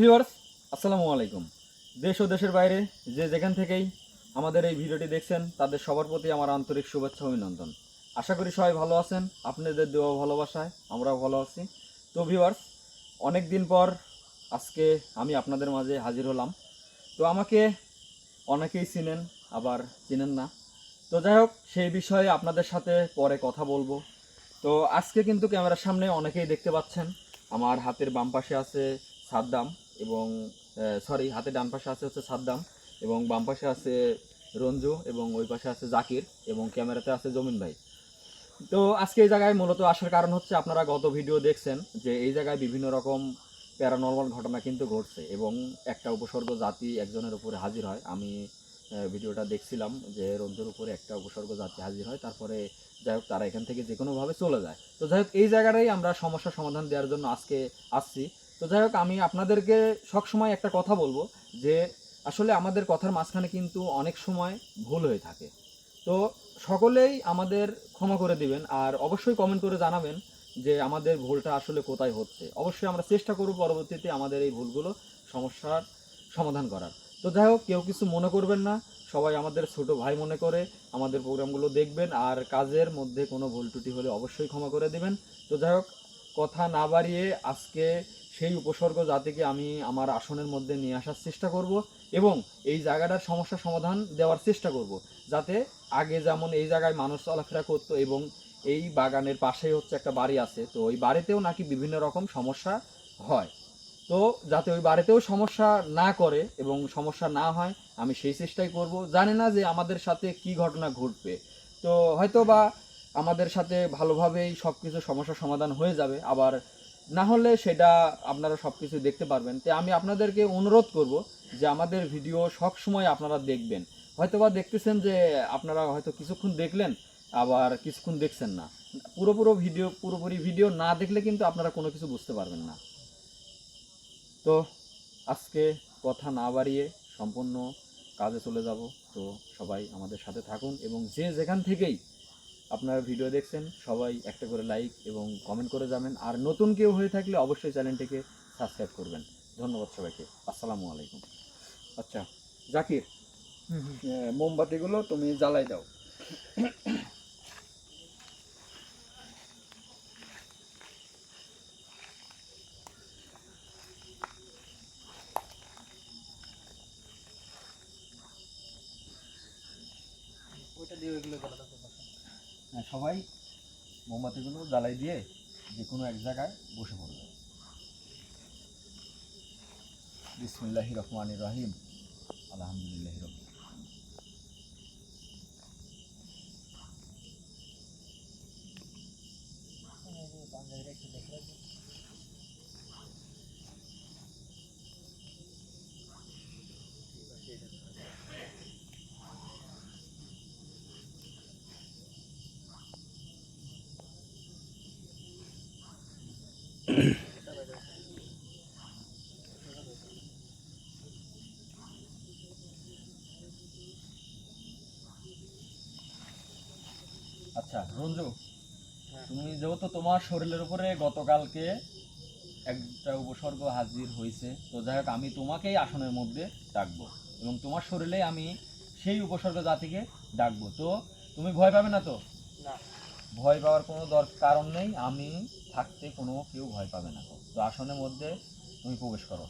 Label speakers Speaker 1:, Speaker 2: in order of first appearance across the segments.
Speaker 1: Viewers আসসালামু আলাইকুম। দেশ ও দেশের বাইরে যে যেখান থেকেই আমাদের এই ভিডিওটি দেখছেন, তাদের সবার প্রতি আমার আন্তরিক শুভেচ্ছা অভিনন্দন। আশা করি সবাই ভালো আছেন, আপনাদের দেওয়া ভালোবাসায় আমরাও ভালো আছি। তো ভিউয়ার্স অনেক দিন পর আজকে আমি আপনাদের মাঝে হাজির হলাম। তো, আমাকে অনেকেই চিনেন, আবার চিনেন না। তো, যাই হোক, সেই বিষয়ে আপনাদের সাথে পরে কথা বলব। তো, আজকে কিন্তু ক্যামেরার সামনে অনেকেই দেখতে পাচ্ছেন, আমার হাতের বাম পাশে আছে সাদ্দাম। এবং সরি হাতে ডান পাশে আছে হচ্ছে সাদ্দাম এবং বাম পাশে আছে রঞ্জু এবং ওই পাশে আছে জাকির এবং ক্যামেরাতে আছে জমিন ভাই। তো আজকে এই জায়গায় মূলত আসার কারণ হচ্ছে আপনারা গত ভিডিও দেখছেন যে এই জায়গায় বিভিন্ন রকম প্যারানর্মাল ঘটনা কিন্তু ঘটছে এবং একটা উপসর্গ জাতি একজনের উপরে হাজির হয়। আমি ভিডিওটা দেখছিলাম যে রঞ্জুর উপরে একটা উপসর্গ জাতি হাজির হয়, তারপরে যাই হোক তারা এখান থেকে যে কোনোভাবে চলে যায়। তো যাই হোক, এই জায়গাটাই আমরা সমস্যার সমাধান দেওয়ার জন্য আজকে আসছি। তো যাই হোক, আমি আপনাদেরকে সবসময় একটা কথা বলব যে, আসলে আমাদের কথার মাঝখানে কিন্তু অনেক সময় ভুল হয়ে থাকে। তো সকলেই আমাদের ক্ষমা করে দিবেন আর অবশ্যই কমেন্ট করে জানাবেন যে, আমাদের ভুলটা আসলে কোথায় হচ্ছে। অবশ্যই আমরা চেষ্টা করব পরবর্তীতে আমাদের এই ভুলগুলো সমস্যার সমাধান করার। তো যাই হোক, কেউ কিছু মনে করবেন না। সবাই আমাদের ছোট ভাই মনে করে আমাদের প্রোগ্রামগুলো দেখবেন আর কাজের মধ্যে কোনো ভুল ত্রুটি হলে অবশ্যই ক্ষমা করে দেবেন। তো যাই হোক, কথা না বাড়িয়ে আজকে সেই উপসর্গ জাতিকে আমি আমার আসনের মধ্যে নিয়ে আসার চেষ্টা করব এবং এই জায়গাটার সমস্যা সমাধান দেওয়ার চেষ্টা করব। যাতে আগে যেমন এই জায়গায় মানুষ চলাফেরা করতো এবং এই বাগানের পাশেই হচ্ছে একটা বাড়ি আছে, তো ওই বাড়িতেও নাকি বিভিন্ন রকম সমস্যা হয়। তো যাতে ওই বাড়িতেও সমস্যা না করে এবং সমস্যা না হয়, আমি সেই চেষ্টাই করব। জানি না যে আমাদের সাথে কি ঘটনা ঘটবে। তো হয়তো বা আমাদের সাথে ভালোভাবেই সব কিছু সমস্যার সমাধান হয়ে যাবে, আবার না হলে সেটা আপনারা সব কিছু দেখতে পারবেন। তো আমি আপনাদেরকে অনুরোধ করব যে আমাদের ভিডিও সব সময় আপনারা দেখবেন। হয়তো বা দেখতেছেন যে আপনারা হয়তো কিছুক্ষণ দেখলেন, আবার কিছুক্ষণ দেখছেন না। পুরোপুরো ভিডিও, পুরোপুরি ভিডিও না দেখলে কিন্তু আপনারা কোনো কিছু বুঝতে পারবেন না। তো আজকে কথা না বাড়িয়ে সম্পূর্ণ কাজে চলে যাব। তো সবাই আমাদের সাথে থাকুন এবং যে যেখান থেকেই আপনারা ভিডিও দেখছেন সবাই একটা করে লাইক এবং কমেন্ট করে যাবেন। আর নতুন কেউ হয়ে থাকলে অবশ্যই চ্যানেলটিকে সাবস্ক্রাইব করবেন। ধন্যবাদ সবাইকে। আসসালামু আলাইকুম। আচ্ছা জাকির মোমবাতিগুলো তুমি জ্বালাই দাও।
Speaker 2: ওইটা দিয়ে ওইগুলো জ্বালাতে
Speaker 1: সবাই মোমবাতিগুলো জ্বালাই দিয়ে যে কোনো এক জায়গায় বসে পড়বে। বিসমুল্লাহ রহমান রহিম। আলহামদুলিল্লাহ রব আচ্ছা রঞ্জু। তুমি যেহেতু তোমার শরীরের উপরে গতকালকে একটা উপসর্গ হাজির হয়েছে, তো যাই হোক, আমি তোমাকেই আসনের মধ্যে ডাকবো এবং তোমার শরীরে আমি সেই উপসর্গ জাতিকে ডাকবো তো তুমি ভয় পাবে না তো ভয় পাওয়ার কোনো দর, কারণ নেই। আমি থাকতে কোনো কেউ ভয় পাবে না। তো আসনের মধ্যে তুমি প্রবেশ করো।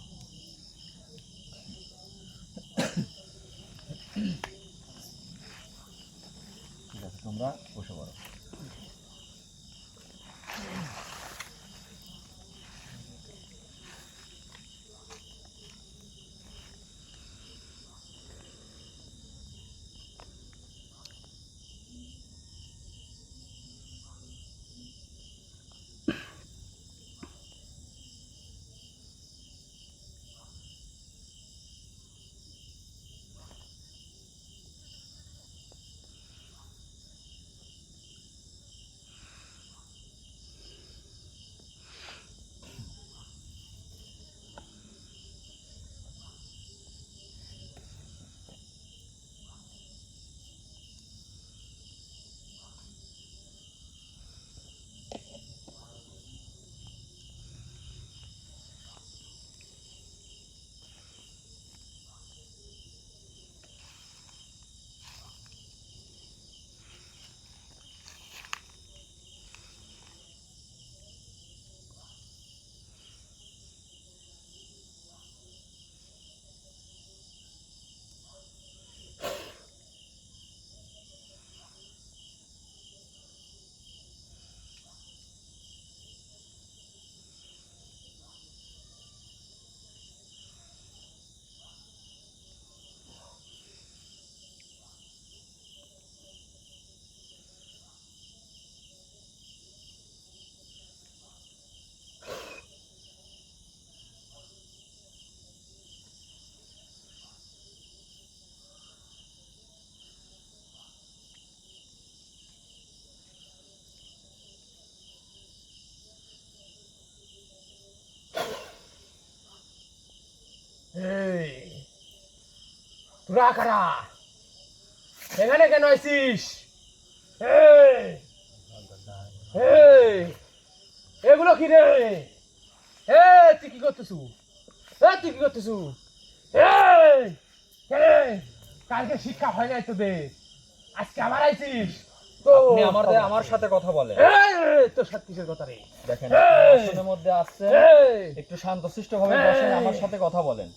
Speaker 1: ঠিক আছে, তোমরা বসে পড়ো।
Speaker 3: তোরা কারা এখানে কেন এই, এগুলো কি রে? এ তুই কি করতেছু? এ তুই কি করতেছু? কালকে শিক্ষা হয় নাই তোদের। আজকে আবার আইসিস?
Speaker 1: আপনি আমাদের আমার সাথে কথা বলেন।
Speaker 3: তোর কথা রে?
Speaker 1: দেখেন আসনের মধ্যে আসছেন
Speaker 3: এই,
Speaker 1: একটু শান্তশিষ্ট ভাবে বসেন আমার সাথে কথা বলেন।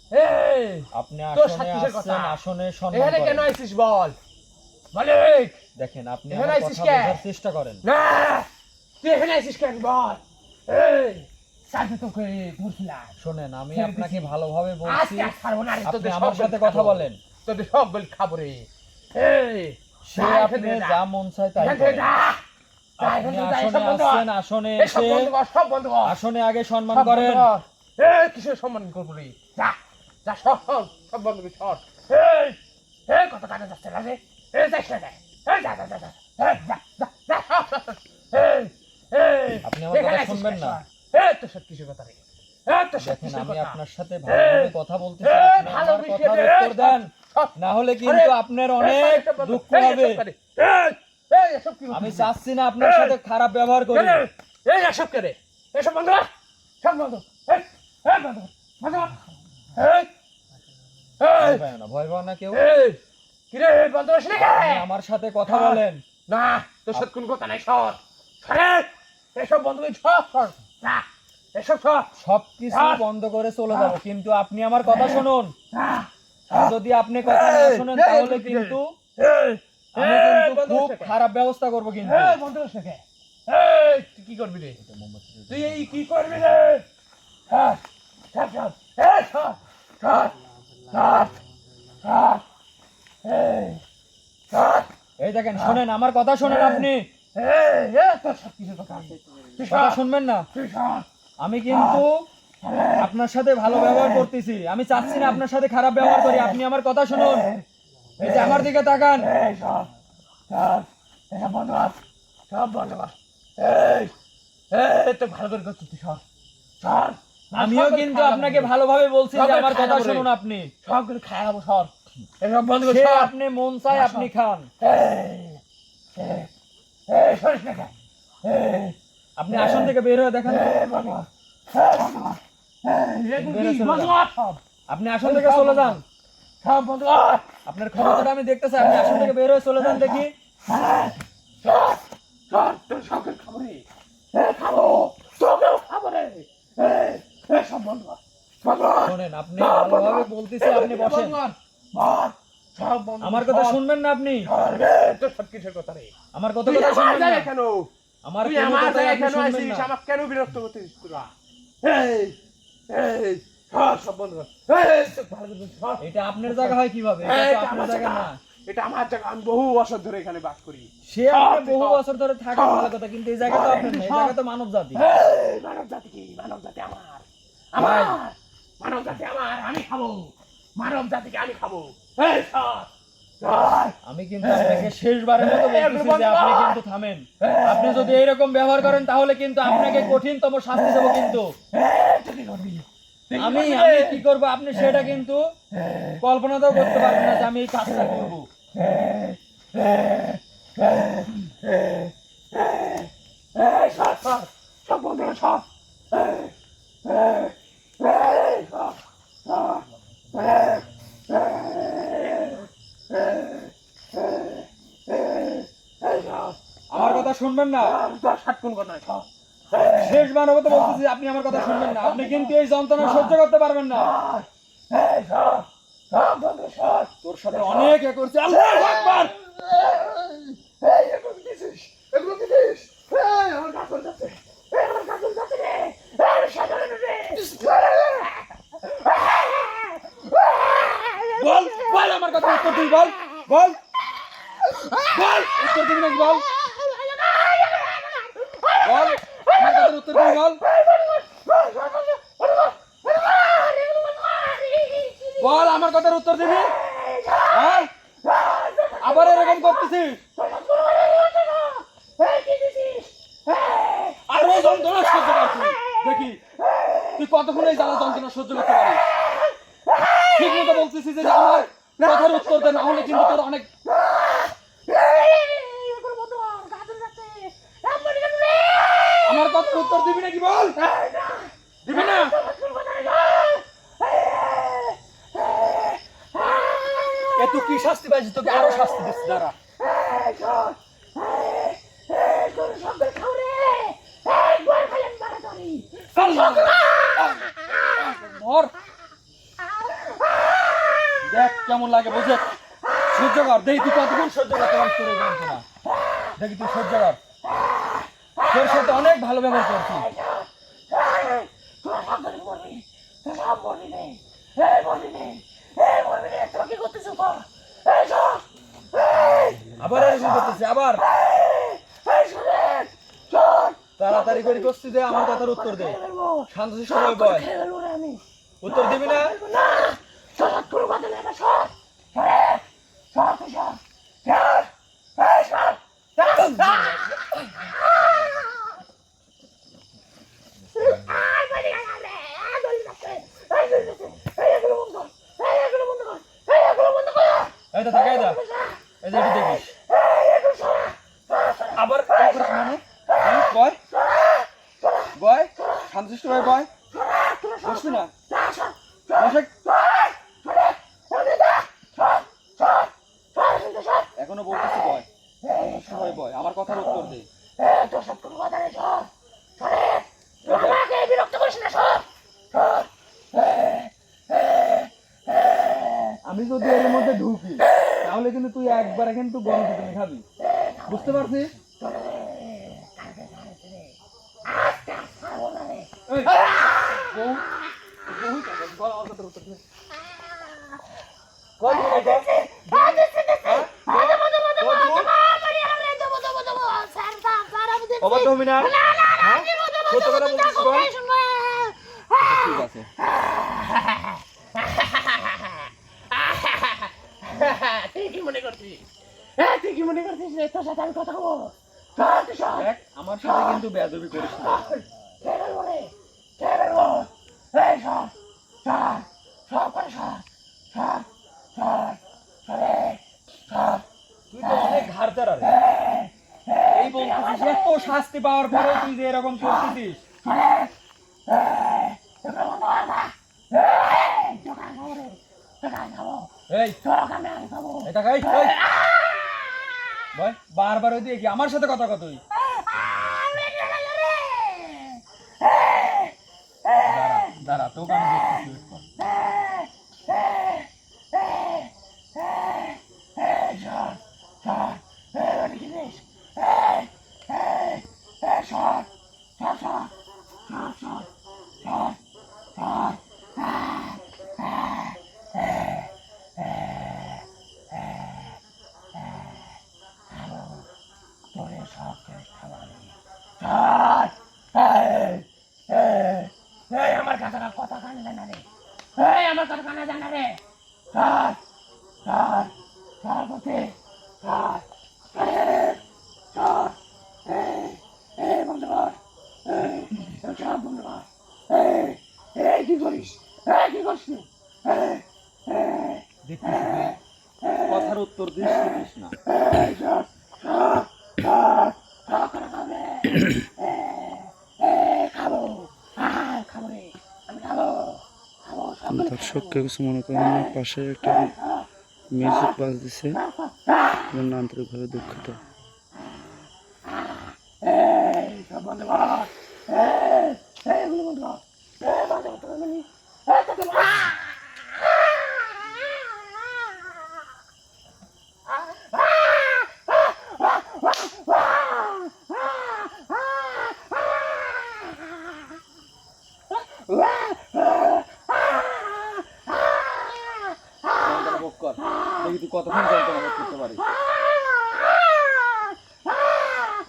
Speaker 1: আপনি আসনে? আসছেন আসনে সম্মান
Speaker 3: এখানে কেন আইছিস বল? মালিক!
Speaker 1: দেখেন আপনি আমার কথা বোঝার চেষ্টা করেন।
Speaker 3: না! তুই এখানে আইছিস কেন বল? এই
Speaker 1: শোনেন আমি আপনাকে ভালোভাবে বলছি। আপনি আমার সাথে কথা বলেন।
Speaker 3: তোদের সব গলি খাব রে।
Speaker 1: সে আপনি
Speaker 3: যা।
Speaker 1: মন চায় তাই আপনি আসনে। আসছেন আসনে এসে আগে সম্মান করেন
Speaker 3: কিসের সম্মান করব রে? যা, যা, সব, সব, সব বন্ধ কর, সর। এই, কত কানে যাচ্ছে না রে? এই, যাস না এই, যা, যা, যা, যা। যা, যা, যা, সর, সর, সর। এই, এই,
Speaker 1: আপনি আমার কথা শুনবেন না?
Speaker 3: এই, কথা রে?
Speaker 1: আমি আপনার সাথে ভালোভাবে কথা আপনি
Speaker 3: ভালো বিষয়
Speaker 1: উত্তর দেন না হলে কিন্তু আপনার অনেক দুঃখ হবে। আমি চাচ্ছি না আপনার সাথে খারাপ ব্যবহার করি।
Speaker 3: এই এসব করে। এসব বন্ধ সব বন্ধ
Speaker 1: ভয় না কেউ।
Speaker 3: কিরে, বন্ধ
Speaker 1: আমার সাথে কথা বলেন।
Speaker 3: না তোর সাথে কোনো কথা নাই সর। এসব বন্ধ করে সর না এসব সর।
Speaker 1: সবকিছু
Speaker 3: আর-
Speaker 1: বন্ধ করে চলে যাব। কিন্তু আপনি আমার কথা শুনুন। যদি আপনি কথা না শুনেন তাহলে কিন্তু আমি কিন্তু খুব? খারাপ ব্যবস্থা করব কিন্তু।
Speaker 3: কি করবি রে? তুই এই কি করবি রে? এই
Speaker 1: দেখেন শুনেন আমার কথা শুনেন আপনি।
Speaker 3: কথা।
Speaker 1: শুনবেন না? আমি কিন্তু আপনার সাথে ভালো ব্যবহার করতেছি। আমি চাচ্ছি না আপনার সাথে খারাপ ব্যবহার করি। আপনি আমার কথা শুনুন। এই যে আমার দিকে তাকান।
Speaker 3: এই সব সব সব বন্ধ এই এই তো ভালো করে করছিস তুই সর।
Speaker 1: আমিও কিন্তু আপনাকে ভালোভাবে বলছি যে আমার কথা শুনুন আপনি।
Speaker 3: সব করে খাওয়াবো সর। এসব বন্ধ কর সর।
Speaker 1: আপনি মন চাই আপনি খান। আপনি আসন থেকে বের হয়ে দেখেন। তো।
Speaker 3: সব
Speaker 1: আপনি আসন থেকে চলে যান। আপনার ক্ষমতাটা আমি দেখতে চাই আপনি আসন থেকে বের হয়ে চলে যান দেখি। শোনেন আপনি ভালোভাবে বলতেছি আপনি বসেন। আমার কথা শুনবেন না আপনি? আমার কথা কথা শুনবেন না।
Speaker 3: কেন?
Speaker 1: আমার কোনো
Speaker 3: বিরক্ত এই এই সর সব বন্ধ কর। এই তোর ভালো করে বলছি, সর।
Speaker 1: এটা আপনার জায়গা হয় কীভাবে? এটা
Speaker 3: এই,
Speaker 1: তো
Speaker 3: এটা
Speaker 1: আপনার জায়গা
Speaker 3: জায়গা।
Speaker 1: না।
Speaker 3: এটা আমার জায়গা। আমি বহু বছর ধরে এখানে বাস করি।
Speaker 1: সে বহু বছর ধরে থাকেন ভালো কথা কিন্তু এই জায়গা তো আপনার না। এই জায়গা তো মানব জাতি।
Speaker 3: মানব জাতি কি? মানব জাতি আমার। আমার। মানব জাতি আমার। আমি খাব। মানব জাতিকে আমি খাব। এই
Speaker 1: আমি কিন্তু আপনাকে শেষবারের মতো বলতেছি যে আপনি কিন্তু থামেন আপনি যদি এইরকম ব্যবহার করেন তাহলে কিন্তু আপনাকে কঠিনতম শাস্তি দেবো কিন্তু আমি আমি কি করব আপনি সেটা কিন্তু কল্পনাটাও করতে পারবেন না যে আমি এই কাজটা করব
Speaker 3: সব
Speaker 1: আমার কথা শুনবেন না
Speaker 3: আমি তোর সাত কোন কথা।
Speaker 1: শেষবার মতো বলতেছি, আপনি আমার কথা শুনবেন না আপনি কিন্তু এই যন্ত্রণা সহ্য করতে পারবেন না। তোর সাথে অনেক এ করছি আল্লাহু
Speaker 3: আমার।
Speaker 1: বল বল আমার কথা উত্তর তুই বল বল। বল, উত্তর দিবি নাকি বল? বল, আমার উত্তর দিবি বল। বল, আমার কথার উত্তর দিবি। হ্যাঁ? আবার এরকম করতেছিস। আরও যন্ত্রণা সহ্য করছিস দেখি, তুই কতক্ষণ এই জ্বালা যন্ত্রণা সহ্য করতে পারিস? ঠিক মতো বলতেছিস যে আমার
Speaker 3: কথার উত্তর দে না হলে কিন্তু তোর অনেক আমার কথার উত্তর দিবি নাকি বল দিবি না এত কি শাস্তি পাইছিস তোকে আরও শাস্তি দিচ্ছি ধর দেখ কেমন লাগে বুঝে? সহ্য কর দেখি তুই কতক্ষণ সহ্য করতে তোর যন্ত্রণা দেখি তুই সহ্য কর। তোর সাথে অনেক ভালো ব্যবহার করছি। আবার এরকম করতেছি আবার। তাড়াতাড়ি করে করছি যে আমার কথার উত্তর দে। শান্ত উত্তর দিবি না? এই তো তাকাই দা। এই যে দেখিস। আবার এই করিস মানে? বয় বয় শান্তশিষ্ট ভাই বয় বসবি না। এখনও বলতেছি বয় ভাই বয় আমার কথার উত্তর দে। আমি যদি এর মধ্যে ঢুকি তাহলে কিন্তু তুই একবার কিন্তু গরম চিকেন খাবি বুঝতে পারছিস? হ্যাঁ? হ্যাঁ? ঠিক আছে
Speaker 1: তুই কি মনে করছিস? হ্যাঁ তুই কি মনে করছিস রে তোর সাথে আমি কথা বলব?
Speaker 3: দেখ আমার সাথে কিন্তু বেয়াদবি করিস না। তুই তো অনেক ঘাড় এই বলতেছিস এত শাস্তি পাওয়ার পরেও তুই যে এরকম করতেছিস।
Speaker 1: এই, আমি আগে খাব
Speaker 3: এটা খাই। বল বারবার ওই দিয়ে আমার সাথে কথা কত দাঁড়া দাঁড়া তোকে আমি দেখতেছি wait কর।
Speaker 1: এই আমার কথা কথা কানে জানা রে এই আমার কথা কানে জানা রে চল চল চল বসে চল চল এই এই বন্ধ কর এই কর এই এই কি করিস? এই কি
Speaker 3: কথার উত্তর দিস না।
Speaker 4: দর্শক কেউ কিছু মনে করেন না পাশে একটা মিউজিক বাজতেছে জন্য আন্তরিকভাবে দুঃখিত
Speaker 1: এই সব বন্ধ কর এই এই এগুলো বন্ধ কর এই বন্ধ করতে পারবি না এই তোকে
Speaker 3: যন্ত্রণা ভোগ কর দেখি তুই কতক্ষণ যন্ত্রণা করতে পারিস?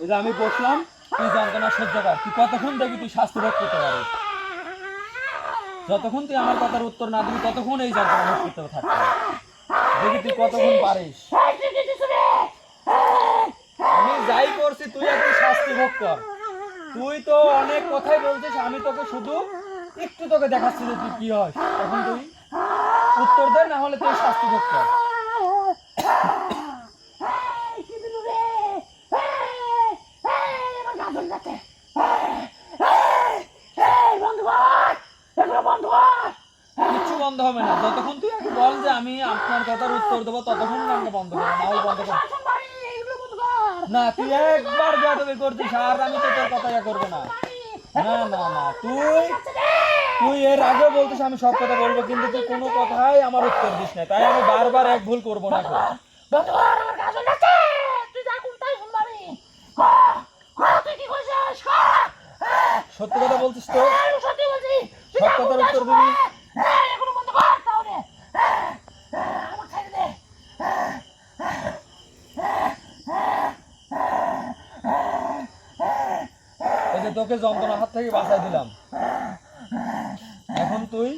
Speaker 3: এই যে আমি বসলাম, তুই যন্ত্রণা সহ্য কর। তুই কতক্ষণ দেখি তুই শাস্তি ভোগ করতে পারিস? যতক্ষণ তুই আমার কথার উত্তর না দিবি, ততক্ষণ এই যন্ত্রণা ভোগ করতে থাকতে হবে। দেখি তুই কতক্ষণ পারিস? আমি যাই করছি, তুই একটু শাস্তি ভোগ কর। তুই তো অনেক কথাই বলছিস, আমি তোকে শুধু একটু তোকে দেখাচ্ছি যে তুই কি হয়। তখন তুই উত্তর দে, না হলে তুই শাস্তি ভোগ কর এই, কি দিলু রে? এই, এই, আমার গা জ্বলে যাচ্ছে। এই, এই, বন্ধ কর। এগুলো বন্ধ কর।
Speaker 1: কিচ্ছু বন্ধ হবে না। যতক্ষণ তুই আগে বল যে আমি আপনার কথার উত্তর দেবো ততক্ষণ আমাকে বন্ধ করব না হলে বন্ধ করব
Speaker 3: কর।
Speaker 1: না তুই একবার বেয়াদবি করছিস আর আমি তো তোর কথা ইয়া করব না। না না না তুই তুই এর আগে বলতিস আমি সব কথা বলব কিন্তু তুই কোনো কথাই আমার উত্তর দিস না। তাই আমি বারবার এক ভুল করব না। সত্যি কথা বলছিস তো?
Speaker 3: সত্যি
Speaker 1: সব কথার উত্তর। দিবি?
Speaker 3: এই, এগুলো বন্ধ কর তাহলে। এই, এই, আমার ছেড়ে দে।
Speaker 1: এই যে তোকে যন্ত্রণার হাত থেকে বাঁচাই দিলাম। এখন তুই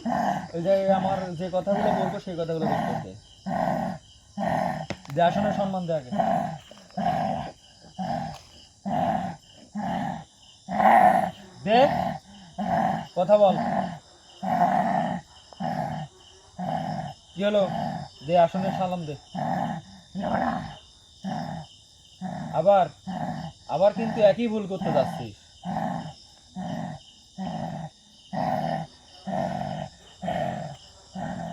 Speaker 1: ওই যে আমার যে কথাগুলো বলব, সেই কথাগুলো বলতে যে আসনে সম্মান দে আগে। কথা বল। কি হলো? দে আসনে সালাম দে। আবার আবার কিন্তু একই ভুল করতে যাচ্ছিস।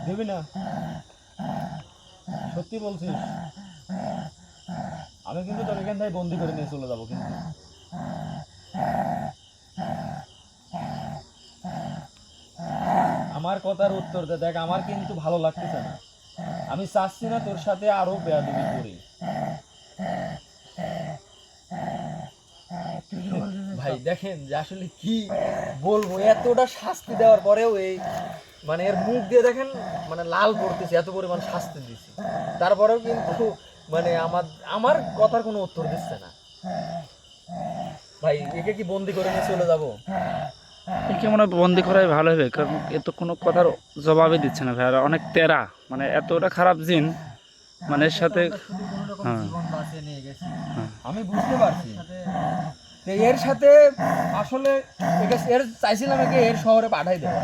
Speaker 1: দিবি না। সত্যি বলছিস আমি কিন্তু তোর এখান থেকে বন্দি করে নিয়ে চলে যাব কিন্তু। আমার কথার উত্তর দে দেখ আমার কিন্তু ভালো লাগতেছে না। আমি চাচ্ছি না তোর সাথে আরও বেয়াদবি করি। ভাই দেখেন যে আসলে কি বলব এতটা শাস্তি দেওয়ার পরেও এই মানে এর মুখ দিয়ে দেখেন মানে লাল পড়তেছে এত পরিমাণ শাস্তি দিচ্ছে তারপরেও কিন্তু মানে আমার আমার কথার কোনো উত্তর দিচ্ছে না। ভাই একে কি বন্দি করে নিয়ে চলে যাব?
Speaker 4: একে মনে হয় বন্দি করাই ভালো হবে কারণ এ তো কোনো কথার জবাবই দিচ্ছে না ভাই আর অনেক তেরা মানে এতটা খারাপ জিন মানে এর সাথে হ্যাঁ।
Speaker 1: আমি বুঝতে পারছি। এর সাথে আসলে এর চাইছিলাম একে এর শহরে পাঠাই দেওয়া।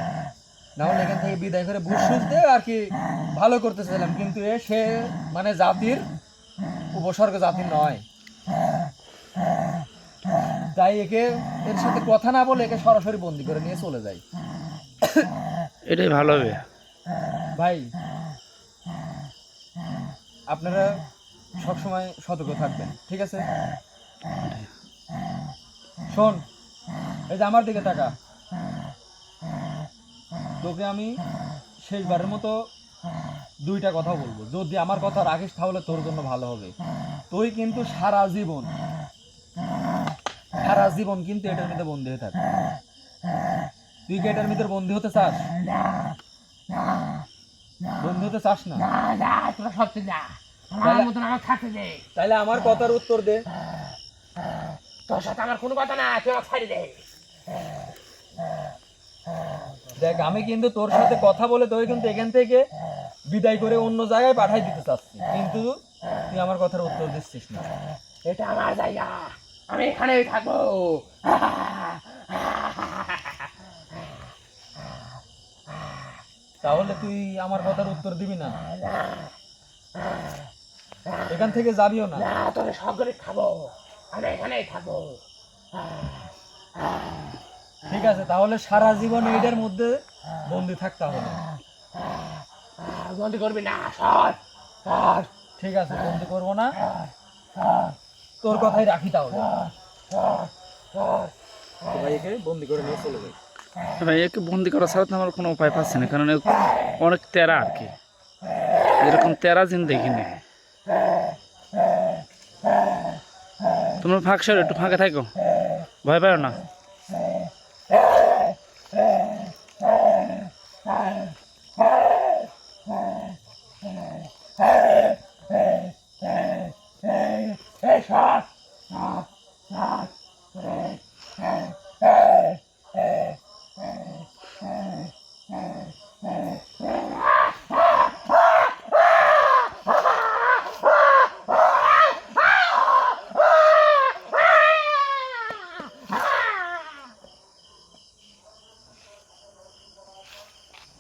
Speaker 1: না হলে এখান থেকে বিদায় করে বুঝ সুঝতে আর কি ভালো করতে চাইলাম কিন্তু এ সে মানে জাতির উপসর্গ জাতির নয়। তাই একে এর সাথে কথা না বলে একে সরাসরি বন্দি করে নিয়ে চলে যাই
Speaker 4: এটাই ভালো হবে।
Speaker 1: ভাই আপনারা সবসময় সতর্ক থাকবেন ঠিক আছে? শোন এই যে আমার দিকে তাকা। তোকে আমি শেষবারের মতো দুইটা কথা বলব। যদি আমার কথা রাখিস তাহলে তোর জন্য ভালো হবে। তুই কিন্তু সারা জীবন সারা জীবন কিন্তু এটার মধ্যে বন্দি হয়ে থাকবি। তুই কি এটার ভিতর বন্দি হতে চাস? বন্দি হতে চাস না?
Speaker 3: তোরা সত্যি। আমার মতন আমার।
Speaker 1: তাহলে আমার কথার উত্তর দে।
Speaker 3: তোর সাথে আমার কোনো কথা না তুই আমাকে ছাড়ি দে।
Speaker 1: দেখ আমি কিন্তু তোর সাথে কথা বলে তোকে কিন্তু এখান থেকে বিদায় করে অন্য জায়গায় পাঠাই দিতে চাচ্ছি। কিন্তু তুই আমার কথার উত্তর দিচ্ছিস না।
Speaker 3: এটা আমার জায়গা। আমি এখানেই থাকব।
Speaker 1: তাহলে তুই আমার কথার উত্তর দিবি না? এখান থেকে যাবিও না?
Speaker 3: না তোর সকলে খাব। আমি এখানেই থাকব।
Speaker 1: ঠিক আছে তাহলে সারা জীবন এইটার মধ্যে বন্দি থাকতে হবে
Speaker 3: বন্দি করবি না সর সর
Speaker 1: ঠিক আছে বন্দি করব না। তোর কথাই রাখি তাহলে। তো ভাই একে বন্দি করে নিয়ে চলে যাই।
Speaker 4: ভাই একে বন্দি করা ছাড়া তো আমার কোনো উপায় পাচ্ছি না কারণ অনেক তেরা আর কি। এরকম তেরা জিন দেখিনি তোমরা ফাঁক সর একটু ফাঁকে থাকো। ভয় পাও না।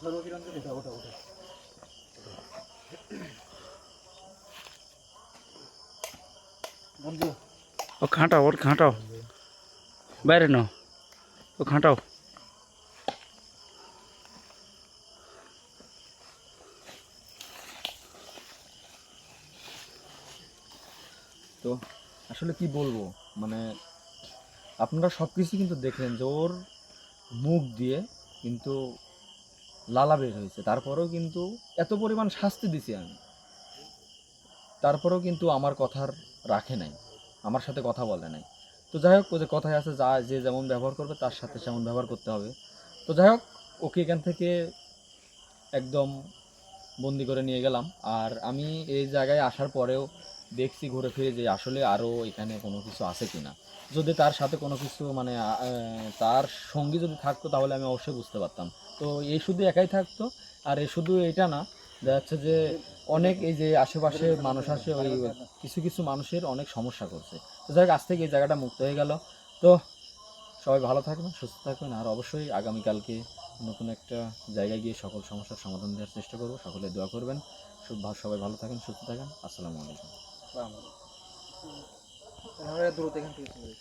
Speaker 3: ধরো কিরম
Speaker 2: করে যাবো যাবো
Speaker 4: ও খাঁটাও ওর খাঁটাও। বাইরে নাও। ও খাঁটাও।
Speaker 1: তো আসলে কি বলব? মানে আপনারা সব কিছু কিন্তু দেখলেন যে ওর মুখ দিয়ে কিন্তু লালা বের হয়েছে। তারপরেও কিন্তু এত পরিমাণ শাস্তি দিছি আমি। তারপরেও কিন্তু আমার কথার রাখে নাই, আমার সাথে কথা বলে নাই। তো যাই হোক যে কথায় আছে, যা যে যেমন ব্যবহার করবে, তার সাথে সেমন ব্যবহার করতে হবে। তো যাই হোক, ওকে এখান থেকে একদম বন্দি করে নিয়ে গেলাম। আর আমি এই জায়গায় আসার পরেও দেখছি ঘুরে ফিরে যে আসলে আরও এখানে কোনো কিছু আছে কি না যদি তার সাথে কোনো কিছু মানে তার সঙ্গী যদি থাকতো, তাহলে আমি অবশ্যই বুঝতে পারতাম। তো এই শুধু একাই থাকতো, আর এই শুধু এটা না দেখা যাচ্ছে যে অনেক এই যে আশেপাশে মানুষ আসে ওই কিছু কিছু মানুষের অনেক সমস্যা করছে। তো যাই আজ থেকে এই জায়গাটা মুক্ত হয়ে গেল। তো সবাই ভালো থাকবেন, সুস্থ থাকবেন, আর অবশ্যই আগামীকালকে নতুন একটা জায়গায় গিয়ে সকল সমস্যার সমাধান দেওয়ার চেষ্টা করব। সকলে দোয়া করবেন। সব- সবাই ভালো থাকেন, সুস্থ থাকেন। আসসালামু আলাইকুম।
Speaker 2: আমরা দ্রুত এখান থেকে